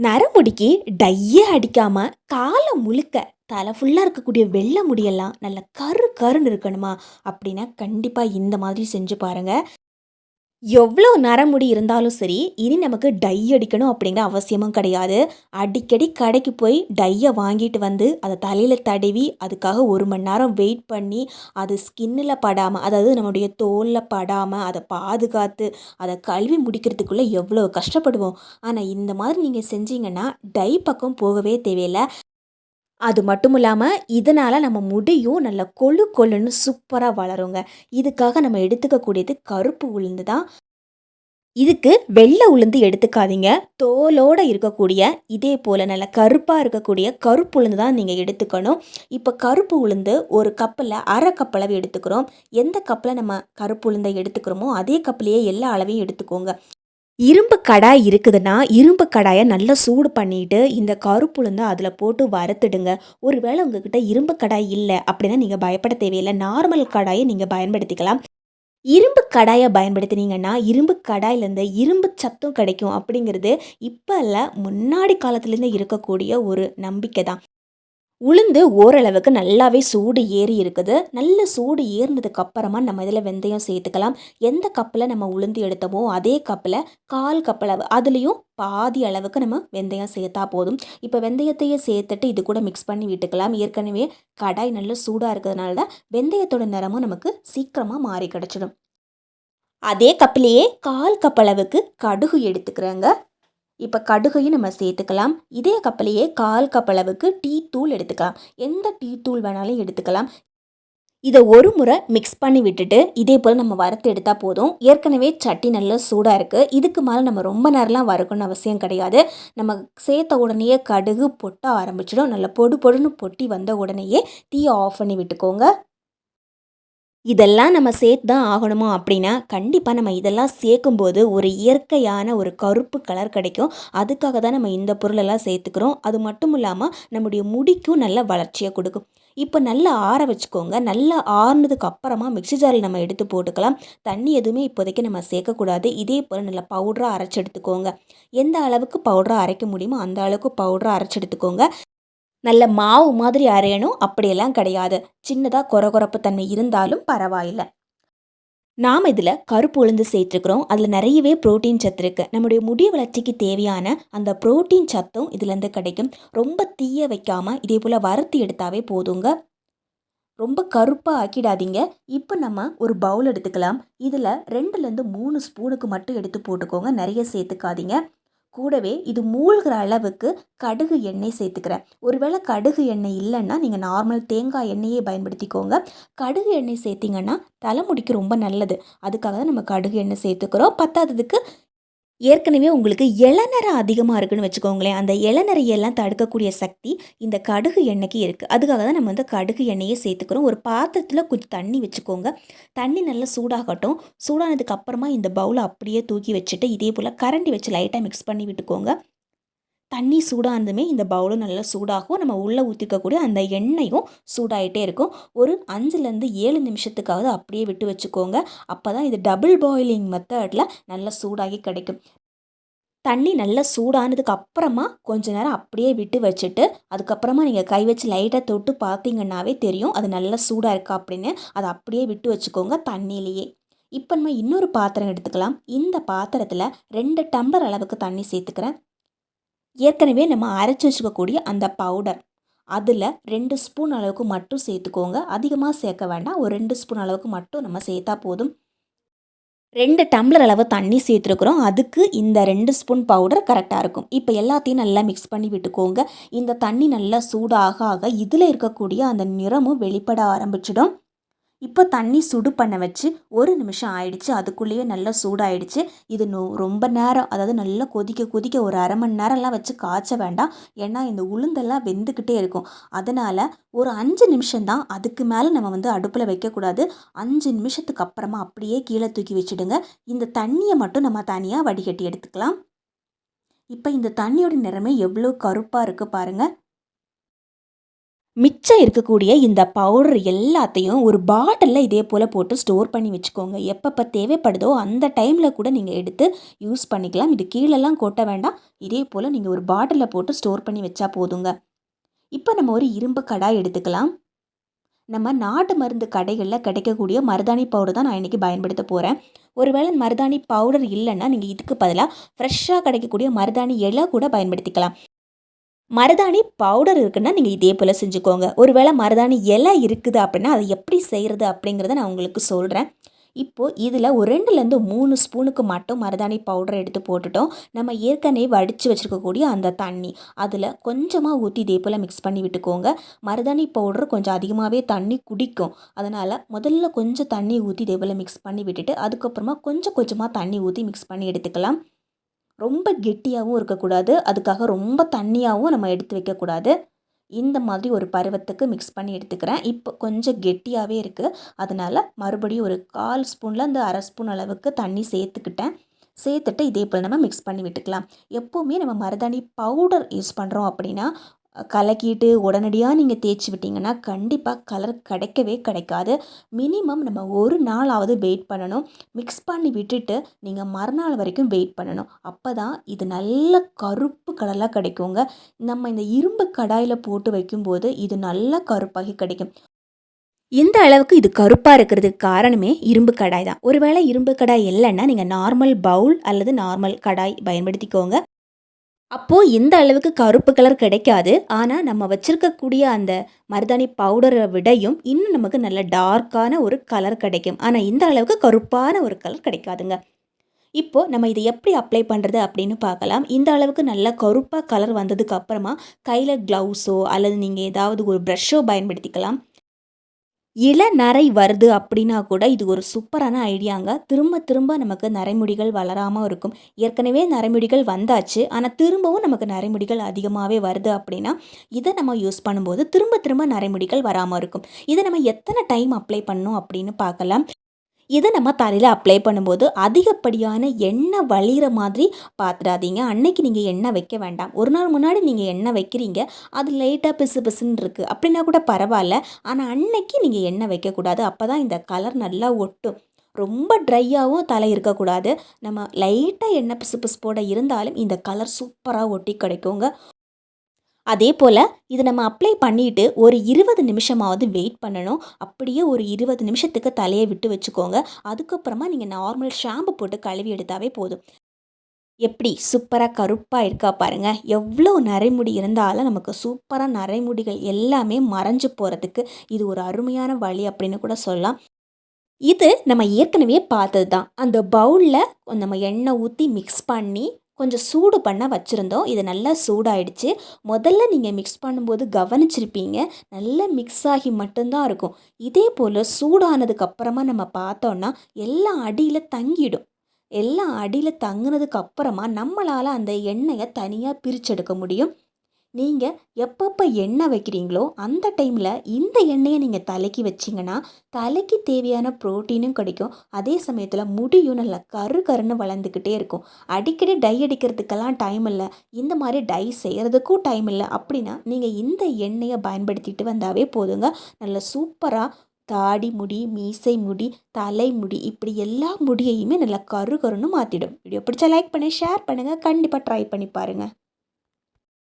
நரமுடிக்கு டையே அடிக்காம காலம் முழுக்க தலை ஃபுல்லாக இருக்கக்கூடிய வெள்ளை முடியெல்லாம் நல்ல கரு கருன்னு இருக்கணுமா? அப்படின்னா கண்டிப்பாக இந்த மாதிரி செஞ்சு பாருங்க. எவ்வளோ நரமுடி இருந்தாலும் சரி இனி நமக்கு டை அடிக்கணும் அப்படிங்கிற அவசியமும் கிடையாது. அடிக்கடி கடைக்கு போய் டையை வாங்கிட்டு வந்து அதை தலையில் தடவி அதுக்காக ஒரு மணி நேரம் வெயிட் பண்ணி அது ஸ்கின்னில் படாமல் அதாவது நம்முடைய தோலில் படாமல் அதை பாதுகாத்து அதை கழுவி முடிக்கிறதுக்குள்ளே எவ்வளோ கஷ்டப்படுவோம். ஆனால் இந்த மாதிரி நீங்கள் செஞ்சீங்கன்னா டை பக்கம் போகவே தேவையில்லை. அது மட்டும் இல்லாமல் இதனால் நம்ம முடியும் நல்ல கொழு கொழுன்னு சூப்பராக வளருங்க. இதுக்காக நம்ம எடுத்துக்கக்கூடியது கருப்பு உளுந்து தான். இதுக்கு வெள்ளை உளுந்து எடுத்துக்காதீங்க. தோலோடு இருக்கக்கூடிய இதே போல் நல்ல கருப்பாக இருக்கக்கூடிய கருப்பு உளுந்து தான் நீங்கள் எடுத்துக்கணும். இப்போ கருப்பு உளுந்து ஒரு கப்பில் அரை கப் அளவு எடுத்துக்கிறோம். எந்த கப்பில் நம்ம கருப்பு உளுந்தை எடுத்துக்கிறோமோ அதே கப்பிலேயே எல்லா அளவையும் எடுத்துக்கோங்க. இரும்பு கடாய் இருக்குதுன்னா இரும்பு கடாயை நல்லா சூடு பண்ணிட்டு இந்த கருப்புளுந்தை அதில் போட்டு வறுத்துடுங்க. ஒருவேளை உங்ககிட்ட இரும்பு கடாய் இல்லை அப்படின்னா நீங்கள் பயப்பட தேவையில்லை. நார்மல் கடாயை நீங்கள் பயன்படுத்திக்கலாம். இரும்பு கடாயை பயன்படுத்தினீங்கன்னா இரும்பு கடாயிலேருந்து இரும்பு சத்தம் கிடைக்கும் அப்படிங்கிறது இப்போ இல்லை முன்னாடி காலத்துலேருந்து இருக்கக்கூடிய ஒரு நம்பிக்கை தான். உளுந்து ஓரளவுக்கு நல்லாவே சூடு ஏறி இருக்குது. நல்ல சூடு ஏறினதுக்கு அப்புறமா நம்ம இதில் வெந்தயம் சேர்த்துக்கலாம். எந்த கப்பில் நம்ம உளுந்து எடுத்தோமோ அதே கப்பில் கால் கப்பளவு அதுலேயும் பாதி அளவுக்கு நம்ம வெந்தயம் சேர்த்தா போதும். இப்போ வெந்தயத்தையே சேர்த்துட்டு இது கூட மிக்ஸ் பண்ணி விட்டுக்கலாம். ஏற்கனவே கடாய் நல்ல சூடாக இருக்கிறதுனால தான் வெந்தயத்தோட நிறமும் நமக்கு சீக்கிரமாக மாறி கிடச்சிடும். அதே கப்பிலேயே கால் கப்பளவுக்கு கடுகு எடுத்துக்கிறேங்க. இப்போ கடுகையும் நம்ம சேர்த்துக்கலாம். இதே கப்பலையே கால் கப் அளவுக்கு டீ தூள் எடுத்துக்கலாம். எந்த டீ தூள் வேணாலும் எடுத்துக்கலாம். இதை ஒரு முறை மிக்ஸ் பண்ணி விட்டுட்டு இதே போல் நம்ம வறுத்து எடுத்தால் போதும். ஏற்கனவே சட்டி நல்லா சூடாக இருக்குது இதுக்கு மேலே நம்ம ரொம்ப நேரம்லாம் வறுக்கணும்னு அவசியம் கிடையாது. நம்ம சேர்த்த உடனேயே கடுகு பொட்ட ஆரம்பிச்சிடும். நல்லா பொடு பொடுன்னு பொட்டி வந்த உடனேயே தீயை ஆஃப் பண்ணி விட்டுக்கோங்க. இதெல்லாம் நம்ம சேர்த்து தான் ஆகணுமோ அப்படின்னா கண்டிப்பாக நம்ம இதெல்லாம் சேர்க்கும்போது ஒரு இயற்கையான ஒரு கருப்பு கலர் கிடைக்கும். அதுக்காக தான் நம்ம இந்த பொருளெல்லாம் சேர்த்துக்கிறோம். அது மட்டும் இல்லாமல் நம்முடைய முடிக்கும் நல்ல வளர்ச்சியை கொடுக்கும். இப்போ நல்லா ஆற வச்சுக்கோங்க. நல்லா ஆறுனதுக்கு அப்புறமா மிக்சி ஜாரில் நம்ம எடுத்து போட்டுக்கலாம். தண்ணி எதுவுமே இப்போதைக்கு நம்ம சேர்க்கக்கூடாது. இதே போல் நல்லா பவுடராக அரைச்சி எடுத்துக்கோங்க. எந்த அளவுக்கு பவுடராக அரைக்க முடியுமோ அந்த அளவுக்கு பவுடராக அரைச்சி எடுத்துக்கோங்க. நல்ல மாவு மாதிரி அரையணும் அப்படியெல்லாம் கிடையாது. சின்னதாக குறகுறப்பு தன்மை இருந்தாலும் பரவாயில்லை. நாம் இதில் கருப்பு உளுந்து சேர்த்துருக்குறோம். அதில் நிறையவே ப்ரோட்டீன் சத்து இருக்குது நம்முடைய முடி வளர்ச்சிக்கு தேவையான அந்த ப்ரோட்டீன் சத்தும் இதுலேருந்து கிடைக்கும். ரொம்ப தீய வைக்காமல் இதே போல் வறுத்து எடுத்தாவே போதுங்க. ரொம்ப கருப்பாக ஆக்கிடாதீங்க. இப்போ நம்ம ஒரு பவுல் எடுத்துக்கலாம். இதில் ரெண்டுலேருந்து மூணு ஸ்பூனுக்கு மட்டும் எடுத்து போட்டுக்கோங்க. நிறைய சேர்த்துக்காதீங்க. கூடவே இது மூழ்கிற அளவுக்கு கடுகு எண்ணெய் சேர்த்துக்கிறேன். ஒருவேளை கடுகு எண்ணெய் இல்லைன்னா நீங்கள் நார்மல் தேங்காய் எண்ணெயே பயன்படுத்திக்கோங்க. கடுகு எண்ணெய் சேர்த்திங்கன்னா தலைமுடிக்கு ரொம்ப நல்லது. அதுக்காக தான் நம்ம கடுகு எண்ணெய் சேர்த்துக்கிறோம். பத்தாததுக்கு ஏற்கனவே உங்களுக்கு இளநரை அதிகமாக இருக்குன்னு வச்சுக்கோங்களேன். அந்த இளநரையெல்லாம் தடுக்கக்கூடிய சக்தி இந்த கடுகு எண்ணெய்க்கு இருக்குது அதுக்காக தான் நம்ம வந்து கடுகு எண்ணெயை சேர்த்துக்கிறோம். ஒரு பாத்திரத்தில் கொஞ்சம் தண்ணி வச்சுக்கோங்க. தண்ணி நல்லா சூடாகட்டும். சூடானதுக்கு அப்புறமா இந்த பவுலை அப்படியே தூக்கி வச்சுட்டு இதே போல் கரண்டி வச்சு லைட்டாக மிக்ஸ் பண்ணி விட்டுக்கோங்க. தண்ணி சூடானதுமே இந்த பவுலும் நல்லா சூடாகும். நம்ம உள்ளே ஊற்றிக்கக்கூடிய அந்த எண்ணெயும் சூடாகிட்டே இருக்கும். ஒரு அஞ்சுலேருந்து ஏழு நிமிஷத்துக்காவது அப்படியே விட்டு வச்சுக்கோங்க. அப்போ தான் இது டபுள் பாயிலிங் மெத்தடில் நல்லா சூடாகி கிடைக்கும். தண்ணி நல்லா சூடானதுக்கு அப்புறமா கொஞ்ச நேரம் அப்படியே விட்டு வச்சுட்டு அதுக்கப்புறமா நீங்கள் கை வச்சு லைட்டாக தொட்டு பார்த்தீங்கன்னாவே தெரியும் அது நல்லா சூடாக இருக்கா அப்படின்னு. அதை அப்படியே விட்டு வச்சுக்கோங்க தண்ணியிலேயே. இப்போ நம்ம இன்னொரு பாத்திரம் எடுத்துக்கலாம். இந்த பாத்திரத்தில் ரெண்டு டம்ளர் அளவுக்கு தண்ணி சேர்த்துக்கிறேன். ஏற்கனவே நம்ம அரைச்சி வச்சுக்கக்கூடிய அந்த பவுடர் அதில் ரெண்டு ஸ்பூன் அளவுக்கு மட்டும் சேர்த்துக்கோங்க. அதிகமாக சேர்க்க வேண்டாம். ஒரு ரெண்டு ஸ்பூன் அளவுக்கு மட்டும் நம்ம சேர்த்தா போதும். ரெண்டு டம்ளர் அளவு தண்ணி சேர்த்துருக்குறோம். அதுக்கு இந்த ரெண்டு ஸ்பூன் பவுடர் கரெக்டாக இருக்கும். இப்போ எல்லாத்தையும் நல்லா மிக்ஸ் பண்ணி விட்டுக்கோங்க. இந்த தண்ணி நல்லா சூடாக ஆக இதில் இருக்கக்கூடிய அந்த நிறமும் வெளிப்பட ஆரம்பிச்சிடும். இப்போ தண்ணி சுடு பண்ண வச்சு ஒரு நிமிஷம் ஆயிடுச்சு. அதுக்குள்ளேயே நல்லா சூடாயிடுச்சு. இது நோ ரொம்ப நேரம் அதாவது நல்லா கொதிக்க கொதிக்க ஒரு அரை மணி நேரம்லாம் வச்சு காய்ச்ச வேண்டாம். ஏன்னா இந்த உளுந்தெல்லாம் வெந்துக்கிட்டே இருக்கும். அதனால் ஒரு அஞ்சு நிமிஷம்தான் அதுக்கு மேலே நம்ம வந்து அடுப்பில் வைக்கக்கூடாது. அஞ்சு நிமிஷத்துக்கு அப்புறமா அப்படியே கீழே தூக்கி வச்சுடுங்க. இந்த தண்ணியை மட்டும் நம்ம தனியாக வடிகட்டி எடுத்துக்கலாம். இப்போ இந்த தண்ணியோட நிறமே எவ்வளோ கருப்பாக இருக்குது பாருங்கள் மிச்சம் இருக்கக்கூடிய இந்த பவுடர் எல்லாத்தையும் ஒரு பாட்டிலில் இதே போல் போட்டு ஸ்டோர் பண்ணி வச்சுக்கோங்க. எப்பப்போ தேவைப்படுதோ அந்த டைமில் கூட நீங்கள் எடுத்து யூஸ் பண்ணிக்கலாம். இது கீழெல்லாம் கொட்ட வேண்டாம். இதே போல் நீங்கள் ஒரு பாட்டிலில் போட்டு ஸ்டோர் பண்ணி வச்சா போதுங்க. இப்போ நம்ம ஒரு இரும்பு கடாய் எடுத்துக்கலாம். நம்ம நாட்டு மருந்து கடைகளில் கிடைக்கக்கூடிய மருதாணி பவுடர் தான் நான் இன்றைக்கி பயன்படுத்த போகிறேன் ஒருவேளை மருதாணி பவுடர் இல்லைன்னா நீங்கள் இதுக்கு பதிலாக ஃப்ரெஷ்ஷாக கிடைக்கக்கூடிய மருதாணி இலை கூட பயன்படுத்திக்கலாம். மருதாணி பவுடர் இருக்குன்னா நீங்கள் இதே போல் செஞ்சுக்கோங்க. ஒருவேளை மருதாணி இலை இருக்குது அப்படின்னா அதை எப்படி செய்கிறது அப்படிங்கிறத நான் உங்களுக்கு சொல்கிறேன் இப்போது இதில் ஒரு ரெண்டுலேருந்து மூணு ஸ்பூனுக்கு மட்டும் மருதாணி பவுடர் எடுத்து போட்டுட்டோம். நம்ம ஏற்கனவே வடித்து வச்சுருக்கக்கூடிய அந்த தண்ணி அதில் கொஞ்சமாக ஊற்றி இதே போல் மிக்ஸ் பண்ணி விட்டுக்கோங்க. மருதாணி பவுடர் கொஞ்சம் அதிகமாகவே தண்ணி குடிக்கும். அதனால் முதல்ல கொஞ்சம் தண்ணி ஊற்றி இதே போல் மிக்ஸ் பண்ணி விட்டுட்டு அதுக்கப்புறமா கொஞ்சம் கொஞ்சமாக தண்ணி ஊற்றி மிக்ஸ் பண்ணி எடுத்துக்கலாம். ரொம்ப கெட்டியாகவும் இருக்கக்கூடாது. அதுக்காக ரொம்ப தண்ணியாகவும் நம்ம எடுத்து வைக்கக்கூடாது. இந்த மாதிரி ஒரு பருவத்துக்கு மிக்ஸ் பண்ணி எடுத்துக்கிறேன். இப்போ கொஞ்சம் கெட்டியாகவே இருக்குது அதனால் மறுபடியும் ஒரு கால் ஸ்பூனில் அந்த அரை ஸ்பூன் அளவுக்கு தண்ணி சேர்த்துக்கிட்டேன். சேர்த்துட்டு இதே போல் நம்ம மிக்ஸ் பண்ணி விட்டுக்கலாம். எப்போவுமே நம்ம மருதாணி பவுடர் யூஸ் பண்ணுறோம் அப்படின்னா கலக்கிட்டு உடனடியாக நீங்கள் தேய்ச்சி விட்டிங்கன்னா கண்டிப்பாக கலர் கிடைக்கவே கிடைக்காது. மினிமம் நம்ம ஒரு நாளாவது வெயிட் பண்ணணும். மிக்ஸ் பண்ணி விட்டுட்டு நீங்கள் மறுநாள் வரைக்கும் வெயிட் பண்ணணும். அப்போ தான் இது நல்ல கருப்பு கலராக கிடைக்குங்க. நம்ம இந்த இரும்பு கடாயில் போட்டு வைக்கும்போது இது நல்ல கருப்பாகி கிடைக்கும். இந்த அளவுக்கு இது கருப்பாக இருக்கிறதுக்கு காரணமே இரும்பு கடாய் தான். ஒருவேளை இரும்பு கடாய் இல்லைன்னா நீங்கள் நார்மல் பவுல் அல்லது நார்மல் கடாய் பயன்படுத்திக்கோங்க. அப்போது இந்த அளவுக்கு கருப்பு கலர் கிடைக்காது. ஆனால் நம்ம வச்சுருக்கக்கூடிய அந்த மருதாணி பவுடரை விடையும் இன்னும் நமக்கு நல்ல டார்க்கான ஒரு கலர் கிடைக்கும். ஆனால் இந்த அளவுக்கு கருப்பான ஒரு கலர் கிடைக்காதுங்க. இப்போது நம்ம இதை எப்படி அப்ளை பண்ணுறது அப்படின்னு பார்க்கலாம். இந்த அளவுக்கு நல்ல கருப்பாக கலர் வந்ததுக்கு அப்புறமா கையில் க்ளவுஸோ அல்லது நீங்கள் ஏதாவது ஒரு ப்ரஷ்ஷோ பயன்படுத்திக்கலாம். இளநரை வருது அப்படின்னா கூட இது ஒரு சூப்பரான ஐடியாங்க. திரும்ப திரும்ப நமக்கு நரைமுடிகள் வளராமல் இருக்கும். ஏற்கனவே நரைமுடிகள் வந்தாச்சு. ஆனால் திரும்பவும் நமக்கு நரைமுடிகள் அதிகமாகவே வருது அப்படின்னா இதை நம்ம யூஸ் பண்ணும்போது திரும்ப திரும்ப நரைமுடிகள் வராமல் இருக்கும். இதை நம்ம எத்தனை டைம் அப்ளை பண்ணணும் அப்படின்னு பார்க்கலாம். இதை நம்ம தலையில் அப்ளை பண்ணும்போது அதிகப்படியான எண்ணெய் வழிகிற மாதிரி பார்த்துடாதீங்க அன்னைக்கு நீங்கள் எண்ணெய் வைக்க வேண்டாம். ஒரு நாள் முன்னாடி நீங்கள் எண்ணெய் வைக்கிறீங்க. அது லைட்டாக பிசு பிசுன்னு இருக்குது அப்படின்னா கூட பரவாயில்ல. ஆனால் அன்னைக்கு நீங்கள் எண்ணெய் வைக்கக்கூடாது அப்போ தான் இந்த கலர் நல்லா ஒட்டும். ரொம்ப ட்ரையாகவும் தலை இருக்கக்கூடாது நம்ம லைட்டாக எண்ணெய் பிசு பிசு போட இருந்தாலும் இந்த கலர் சூப்பராக ஒட்டி கிடைக்குங்க. அதே போல் இதை நம்ம அப்ளை பண்ணிவிட்டு ஒரு இருபது நிமிஷமாவது வெயிட் பண்ணணும். அப்படியே ஒரு இருபது நிமிஷத்துக்கு தலையை விட்டு வச்சுக்கோங்க. அதுக்கப்புறமா நீங்கள் நார்மல் ஷாம்பு போட்டு கழுவி எடுத்தாவே போதும். எப்படி? சூப்பராக கருப்பாக இருக்கா பாருங்கள் எவ்வளோ நரைமுடி இருந்தாலும் நமக்கு சூப்பராக நரைமுடிகள் எல்லாமே மறைஞ்சு போகிறதுக்கு இது ஒரு அருமையான வழி அப்படின்னு கூட சொல்லலாம். இது நம்ம ஏற்கனவே பார்த்தது தான் அந்த பவுலில் நம்ம எண்ணெய் ஊற்றி மிக்ஸ் பண்ணி கொஞ்சம் சூடு பண்ண வச்சுருந்தோம். இது நல்லா சூடாயிடுச்சு. முதல்ல நீங்கள் மிக்ஸ் பண்ணும்போது கவனிச்சிருப்பீங்க. நல்லா மிக்ஸ் ஆகி மட்டும்தான் இருக்கும். இதே போல் சூடானதுக்கப்புறமா நம்ம பார்த்தோன்னா எல்லா அடியில் தங்கிடும். எல்லா அடியில் தங்கினதுக்கு அப்புறமா நம்மளால் அந்த எண்ணெயை தனியாக பிரிச்செடுக்க முடியும். நீங்கள் எப்பப்போ எண்ணெய் வைக்கிறீங்களோ அந்த டைமில் இந்த எண்ணெயை நீங்கள் தலைக்கு வச்சிங்கன்னா தலைக்கு தேவையான ப்ரோட்டீனும் கிடைக்கும். அதே சமயத்தில் முடியும். நல்லா கரு கருன்னு வளர்ந்துக்கிட்டே இருக்கும். அடிக்கடி டை அடிக்கிறதுக்கெல்லாம் டைம் இல்லை. இந்த மாதிரி டை செய்கிறதுக்கும் டைம் இல்லை. அப்படின்னா நீங்கள் இந்த எண்ணெயை பயன்படுத்திட்டு வந்தாவே போதுங்க. நல்ல சூப்பராக தாடி முடி மீசை முடி தலை முடி இப்படி எல்லா முடியையுமே நல்லா கரு கருன்னு மாற்றிடும் வீடியோ பிடிச்சா லைக் பண்ணி ஷேர் பண்ணுங்கள் கண்டிப்பாக ட்ரை பண்ணி பாருங்கள்